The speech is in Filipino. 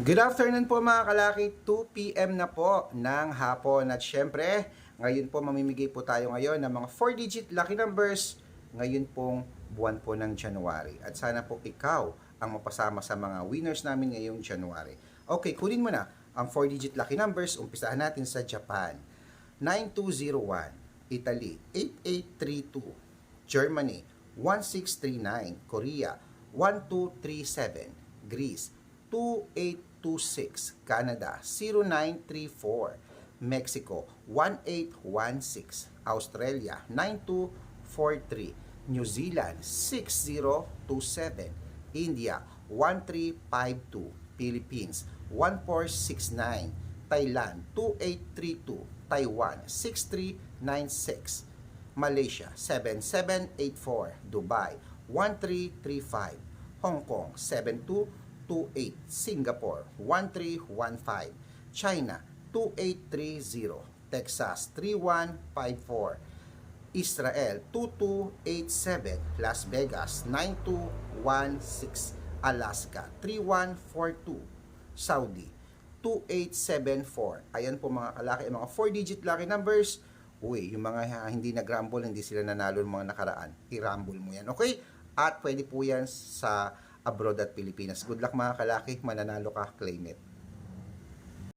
Good afternoon po mga kalaki, 2 p.m. na po ng hapon at syempre, ngayon po mamimigay po tayo ngayon ng mga 4-digit lucky numbers ngayon pong buwan po ng January. At sana po ikaw ang mapasama sa mga winners namin ngayong January. Okay, kunin mo na ang 4-digit lucky numbers. Umpisahan natin sa Japan. 9201, Italy 8832, Germany 1639, Korea 1237, Greece 2826, Canada 0934, Mexico 1816, Australia 9243, New Zealand 6027, India 1352, Philippines 1469, Thailand 2832, Taiwan 6396, Malaysia 7784, Dubai 1335, Hong Kong 7228, Singapore 1315, China 2830, Texas 3154, Israel 2287, Las Vegas 9216, Alaska 3142, Saudi 2874. Ayan po mga kalaki, mga 4-digit lucky numbers. Uy, yung mga hindi nag-rumble, hindi sila nanalo ng mga nakaraan. I-rumble mo yan, okay? At pwede po yan sa abroad at Pilipinas. Good luck mga kalaki, mananalo ka, claim it.